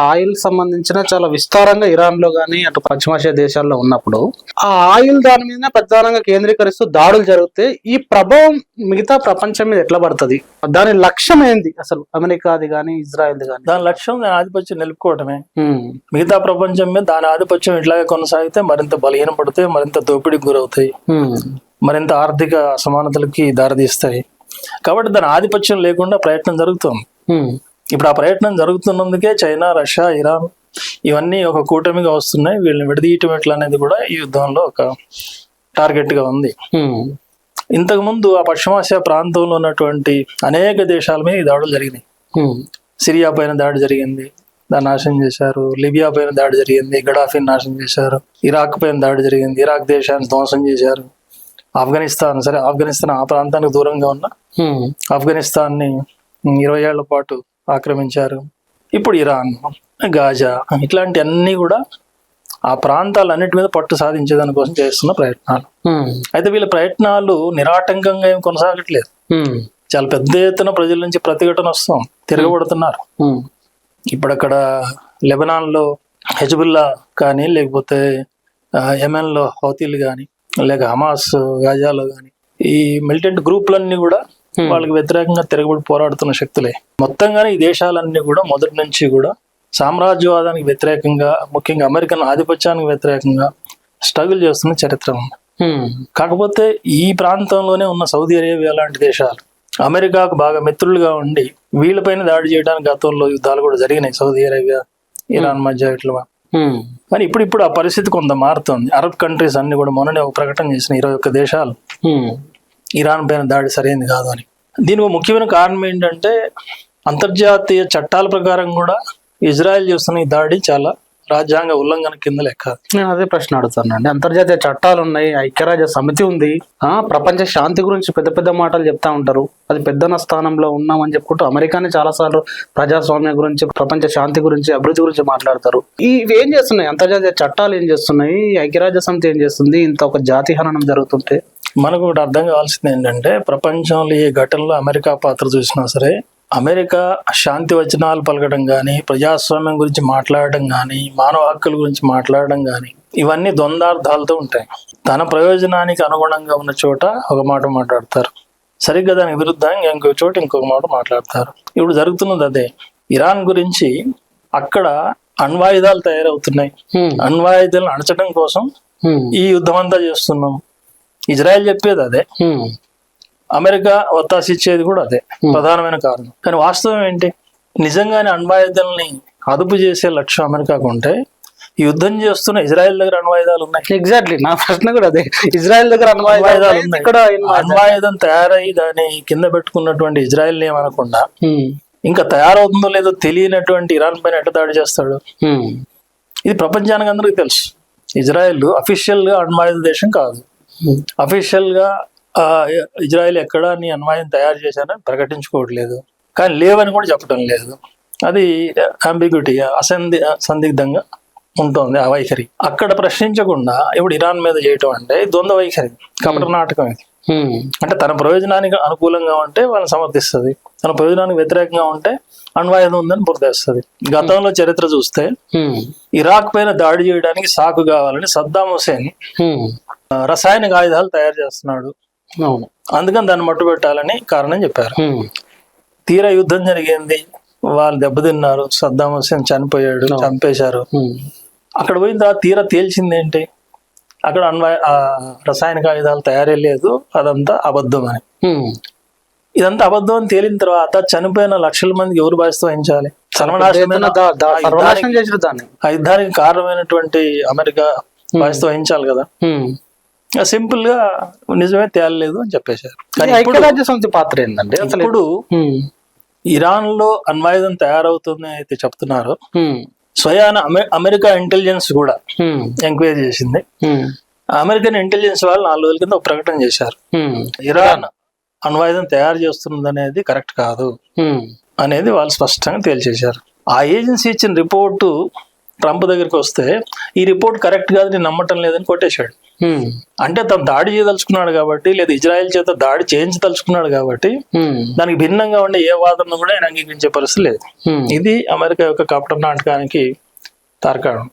Oil సంబంధించిన చాలా విస్తారంగా ఇరాన్లో గానీ అటు పశ్చిమాసియా దేశాల్లో ఉన్నప్పుడు ఆ ఆయిల్ దాని మీద ప్రధానంగా కేంద్రీకరిస్తూ దాడులు జరిగితే ఈ ప్రభావం మిగతా ప్రపంచం మీద ఎట్లా పడుతుంది? దాని లక్ష్యం ఏంది అసలు? అమెరికాది గానీ ఇజ్రాయెల్ది గానీ? దాని లక్ష్యం దాని ఆధిపత్యం నిలుపుకోవడమే మిగతా ప్రపంచం మీద దాని ఆధిపత్యం ఇట్లాగే కొనసాగితే మరింత బలహీనపడితే మరింత దోపిడీకి గురవుతాయి. మరింత ఆర్థిక అసమానతలకి దారితీస్తాయి. కాబట్టి దాని ఆధిపత్యం లేకుండా ప్రయత్నం జరుగుతుంది. ఇప్పుడు ఆ ప్రయత్నం జరుగుతున్నందుకే చైనా రష్యా ఇరాన్ ఇవన్నీ ఒక కూటమిగా వస్తున్నాయి. వీళ్ళని విడదీయటం ఎట్లా అనేది కూడా ఈ యుద్ధంలో ఒక టార్గెట్గా ఉంది. ఇంతకు ముందు ఆ పశ్చిమాసియా ప్రాంతంలో ఉన్నటువంటి అనేక దేశాల మీద ఈ దాడులు జరిగినాయి. సిరియా పైన దాడి జరిగింది. దాన్ని నాశనం చేశారు. లిబియా పైన దాడి జరిగింది. గడాఫీని నాశనం చేశారు. ఇరాక్ పైన దాడి జరిగింది. ఇరాక్ దేశాన్ని ధ్వంసం చేశారు. ఆఫ్ఘనిస్తాన్ సరే ఆఫ్ఘనిస్తాన్ ఆ ప్రాంతానికి దూరంగా ఉన్న ఆఫ్ఘనిస్తాన్ని ఇరవై ఏళ్ళ పాటు ఆక్రమించారు. ఇప్పుడు ఇరాన్ గాజా ఇట్లాంటి అన్ని కూడా ఆ ప్రాంతాలన్నిటి మీద పట్టు సాధించేదాని కోసం చేస్తున్న ప్రయత్నాలు. అయితే వీళ్ళ ప్రయత్నాలు నిరాటంకంగా ఏం కొనసాగట్లేదు. చాలా పెద్ద ఎత్తున ప్రజల నుంచి ప్రతిఘటన వస్తాం తిరగబడుతున్నారు. ఇప్పుడు అక్కడ లెబనాన్లో హెజ్బుల్లా కానీ లేకపోతే యెమెన్లో హౌతీలు కానీ లేక హమాస్ గాజాలో కానీ ఈ మిలిటెంట్ గ్రూపులన్నీ కూడా వాళ్ళకి వ్యతిరేకంగా తిరగబడి పోరాడుతున్న శక్తులే. మొత్తంగానే ఈ దేశాలన్నీ కూడా మొదటి నుంచి కూడా సామ్రాజ్యవాదానికి వ్యతిరేకంగా ముఖ్యంగా అమెరికన్ ఆధిపత్యానికి వ్యతిరేకంగా స్ట్రగుల్ చేస్తున్న చరిత్ర ఉంది. కాకపోతే ఈ ప్రాంతంలోనే ఉన్న సౌదీ అరేబియా లాంటి దేశాలు అమెరికాకు బాగా మిత్రులుగా ఉండి వీళ్ళపైన దాడి చేయడానికి గతంలో యుద్ధాలు కూడా జరిగినాయి. సౌదీ అరేబియా ఇరాన్ మధ్య ఇట్లా. కానీ ఇప్పుడు ఇప్పుడు ఆ పరిస్థితి కొంత మారుతుంది. అరబ్ కంట్రీస్ అన్ని కూడా మొన్ననే ఒక ప్రకటన చేసిన ఇరవై ఒక్క దేశాలు ఇరాన్ పైన దాడి సరైనది కాదు అని. దీనికి ముఖ్యమైన కారణం ఏంటంటే అంతర్జాతీయ చట్టాల ప్రకారం కూడా ఇజ్రాయెల్ చేస్తున్న ఈ దాడి చాలా రాజ్యాంగ ఉల్లంఘన కింద లెక్క. నేను అదే ప్రశ్న అడుగుతానండి అంతర్జాతీయ చట్టాలు ఉన్నాయి ఐక్యరాజ్య సమితి ఉంది. ఆ ప్రపంచ శాంతి గురించి పెద్ద పెద్ద మాటలు చెప్తా ఉంటారు. అది పెద్దన స్థానంలో ఉన్నామని చెప్పుకుంటూ అమెరికానే చాలా సార్లు ప్రజాస్వామ్యం గురించి ప్రపంచ శాంతి గురించి అభివృద్ధి గురించి మాట్లాడతారు. ఇవి ఏం చేస్తున్నాయి? అంతర్జాతీయ చట్టాలు ఏం చేస్తున్నాయి? ఐక్యరాజ్య సమితి ఏం చేస్తుంది? ఇంత ఒక జాతి హననం జరుగుతుంటే. మనకు ఒకటి అర్థం కావాల్సింది ఏంటంటే ప్రపంచంలో ఏ ఘటనలో అమెరికా పాత్ర చూసినా సరే అమెరికా శాంతి వచనాలు పలకడం కానీ ప్రజాస్వామ్యం గురించి మాట్లాడడం కానీ మానవ హక్కుల గురించి మాట్లాడడం కానీ ఇవన్నీ ద్వంద్వార్థాలతో ఉంటాయి. తన ప్రయోజనానికి అనుగుణంగా ఉన్న చోట ఒక మాట మాట్లాడతారు. సరిగ్గా దానికి విరుద్ధంగా ఇంకో చోట ఇంకొక మాట మాట్లాడతారు. ఇప్పుడు జరుగుతున్నది అదే. ఇరాన్ గురించి అక్కడ అణ్వాయుధాలు తయారవుతున్నాయి. అణ్వాయుధాలను అణచడం కోసం ఈ యుద్ధం అంతా చేస్తున్నాం. ఇజ్రాయెల్ చెప్పేది అదే. అమెరికా ఒత్తాసి ఇచ్చేది కూడా అదే ప్రధానమైన కారణం. కానీ వాస్తవం ఏంటి? నిజంగానే అణ్వాయుధాలని అదుపు చేసే లక్ష్యం అమెరికాకు ఉంటే యుద్ధం చేస్తున్న ఇజ్రాయెల్ దగ్గర అణ్వాయుధాలు ఉన్నాయి. ఎగ్జాక్ట్లీ నా ప్రశ్న కూడా అదే. ఇజ్రాయెల్ దగ్గర అణ్వాయుధాలు ఉన్నాయి. ఇక్కడ అణ్వాయుధం తయారై దాన్ని కింద పెట్టుకున్నటువంటి ఇజ్రాయెల్ ఏమనకుండా ఇంకా తయారవుతుందో లేదో తెలియనటువంటి ఇరాన్ పైన ఎట్లా దాడి చేస్తాడు? ఇది ప్రపంచానికి అందరికీ తెలుసు. ఇజ్రాయెల్ అఫీషియల్గా అణ్వాయుధ దేశం కాదు. అఫీషియల్గా ఇజ్రాయెల్ ఎక్కడ నీ అణ్వాయుధం తయారు చేశానని ప్రకటించుకోవట్లేదు. కానీ లేవని కూడా చెప్పడం లేదు. అది అంబిగ్యూటీ అసంది సందిగ్ధంగా ఉంటుంది ఆ వైఖరి. అక్కడ ప్రశ్నించకుండా ఇప్పుడు ఇరాన్ మీద చేయటం అంటే ద్వంద్వ వైఖరి కపట నాటకం ఇది. అంటే తన ప్రయోజనానికి అనుకూలంగా ఉంటే వాళ్ళని సమర్థిస్తుంది. తన ప్రయోజనానికి వ్యతిరేకంగా ఉంటే అణ్వాయుధం ఉందని బురదేస్తుంది గతంలో చరిత్ర చూస్తే ఇరాక్ పైన దాడి చేయడానికి సాకు కావాలని సద్దాం హుసేన్ రసాయనిక ఆయుధాలు తయారు చేస్తున్నాడు. అందుకని దాన్ని మట్టు పెట్టాలని కారణం చెప్పారు. తీరా యుద్ధం జరిగింది. వాళ్ళు దెబ్బతిన్నారు. సద్దాం హుసేన్ చనిపోయాడు చంపేశారు. అక్కడ పోయిన తర్వాత తీరా తేల్చింది ఏంటి అక్కడ అన్వయ రసాయనిక ఆయుధాలు తయారీ లేదు. అదంతా అబద్ధం అని. ఇదంతా అబద్ధం అని తేలిన తర్వాత చనిపోయిన లక్షల మందికి ఎవరు బాధ్యత వహించాలి? సర్వనాశనం చేసిన దాన్ని. యుద్ధానికి కారణమైనటువంటి అమెరికా బాధ్యత వహించాలి కదా. సింపుల్గా నిజమే తేలలేదు అని చెప్పేశారు. కానీ ఇప్పుడు ఐక్యరాజ్య సమితి పాత్ర అసలు ఇప్పుడు ఇరాన్లో అణ్వాయుధం తయారవుతుంది అయితే చెప్తున్నారు. స్వయాన అమె- అమెరికా ఇంటెలిజెన్స్ కూడా ఎంక్వైరీ చేసింది. అమెరికన్ ఇంటెలిజెన్స్ వాళ్ళు నాలుగు రోజుల కింద ఒక ప్రకటన చేశారు. ఇరాన్ అణ్వాయుధం తయారు చేస్తున్నది అనేది కరెక్ట్ కాదు అనేది వాళ్ళు స్పష్టంగా తేల్చేశారు. ఆ ఏజెన్సీ ఇచ్చిన రిపోర్టు ట్రంప్ దగ్గరికి వస్తే ఈ రిపోర్ట్ కరెక్ట్ కాదు నేను నమ్మటం లేదని కొట్టేశాడు. అంటే తను దాడి చేయదలుచుకున్నాడు కాబట్టి లేదా ఇజ్రాయెల్ చేత దాడి చేయించదలుచుకున్నాడు కాబట్టి దానికి భిన్నంగా ఉండే ఏ వాదన కూడా ఆయన అంగీకరించే పరిస్థితి లేదు. ఇది అమెరికా యొక్క కపట నాటకానికి తార్కాణం.